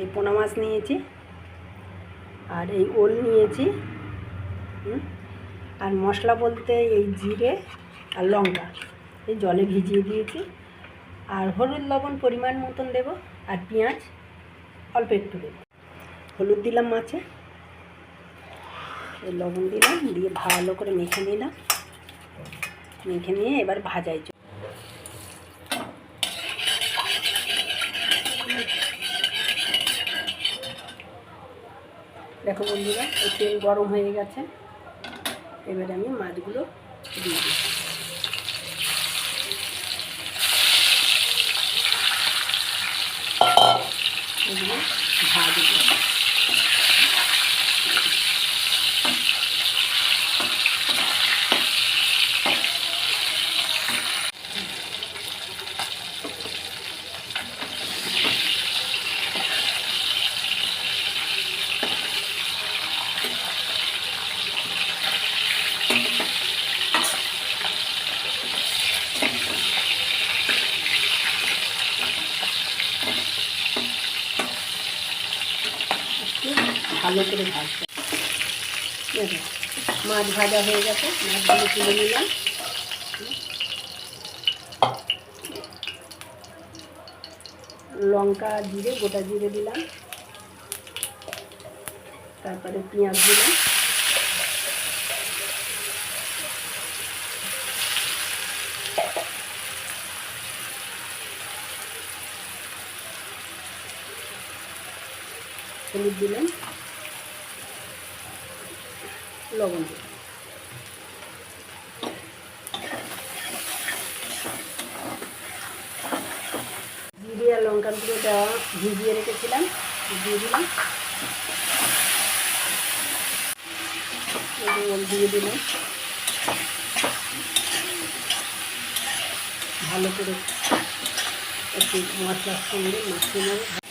এই পোনা মাছ নিয়েছি আর এই ওল নিয়েছি আর মশলা বলতে এই জিরে আর লঙ্কা, এই জলে ভিজিয়ে দিয়েছি। আর হলুদ লবণ পরিমাণ মতন দেব আর পেঁয়াজ অল্প একটু দেবো। হলুদ দিলাম মাছে লবণ দিলাম, দিয়ে ভালো করে মেখে নিলাম। মেখে নিয়ে এবার ভাজাই দেখো বন্ধুরা এই তেল গরম হয়ে গেছে। এবারে আমি মাছগুলো দিয়ে দিই। এগুলো একটু ভালো করে ভাজতে মাছ ভাজা হয়ে গেছে, মাছগুলো তুলে নিলাম। লঙ্কা জিরে, গোটা জিরে দিলাম। তারপরে পেঁয়াজ দিলাম। হলুদ দিলাম। লবণ দিলাম জিরে আর লঙ্কার গুঁড়ো দেওয়া ভিজিয়ে রেখেছিলাম দিয়ে দিলাম। দিয়ে দিলাম। ভালো করে একটু মশলার সঙ্গে মাখিয়ে নেব।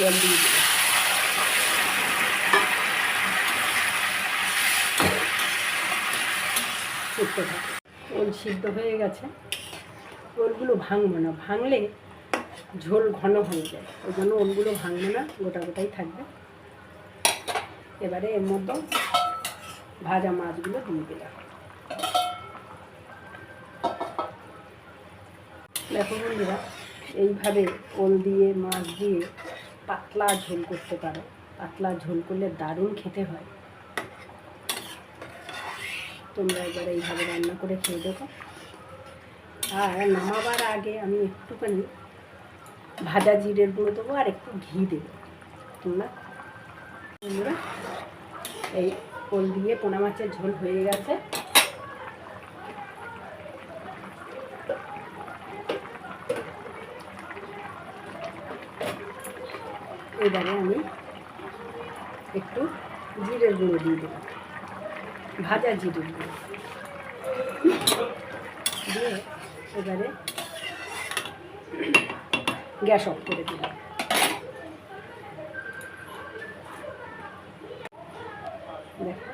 জল দিয়ে ওল সিদ্ধ হয়ে গেছে। ওলগুলো ভাঙবো না। ভাঙলে ঝোল ঘন হয়ে যায়। ওই জন্য ওলগুলো ভাঙবো না। গোটা গোটাই থাকবে। এবারে এর মধ্যে ভাজা মাছগুলো দিয়ে দিলাম। দেখো বন্ধুরা, এইভাবে ওল দিয়ে, মাছ দিয়ে পাতলা ঝোল করতে পারো। পাতলা ঝোল করলে দারুণ খেতে হয়। তোমরা এবার এইভাবে রান্না করে খেয়ে দেখো। আর নামাবার আগে আমি একটুখানি ভাজা জিরের গুঁড়ো দেবো আর একটু ঘি দেবো। তোমরা বন্ধুরা এই ওল দিয়ে পোনা মাছের ঝোল হয়ে গেছে। এবারে আমি একটু জিরের গুঁড়ো দিয়ে দিলাম ভাজা জিরের গুঁড়ো। দিয়ে এবারে গ্যাস অফ করে দিলাম দেখো,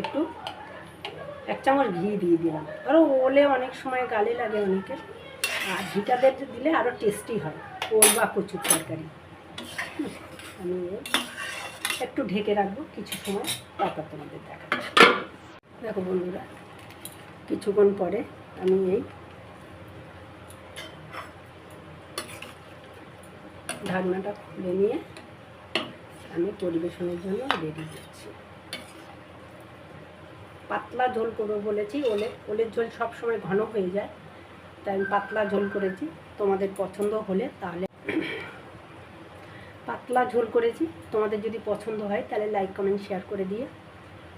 একটু এক চামচ ঘি দিয়ে দিলাম। আরও ওলে অনেক সময় গালে লাগে অনেকের আর ঘিটাদের দিলে আরও টেস্টি হয়, ওল বা কচুর তরকারি। আমি একটু ঢেকে রাখব, কিছু সময় তারপর তোমাদের দেখা দেখো বন্ধুরা, কিছুক্ষণ পরে আমি এই ঢাকনাটা খুলে নিয়ে আমি পরিবেশনের জন্য রেডি করছি পাতলা ঝোল করব বলেছি, ওলে, ওলের ঝোল সবসময় ঘন হয়ে যায়, তাই আমি পাতলা ঝোল করেছি। তোমাদের পছন্দ হলে তাহলে পাতলা ঝোল করেছি। তোমাদের যদি পছন্দ হয়, তাহলে লাইক কমেন্ট শেয়ার করে দিয়ে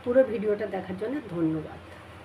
পুরো ভিডিওটা দেখার জন্য ধন্যবাদ।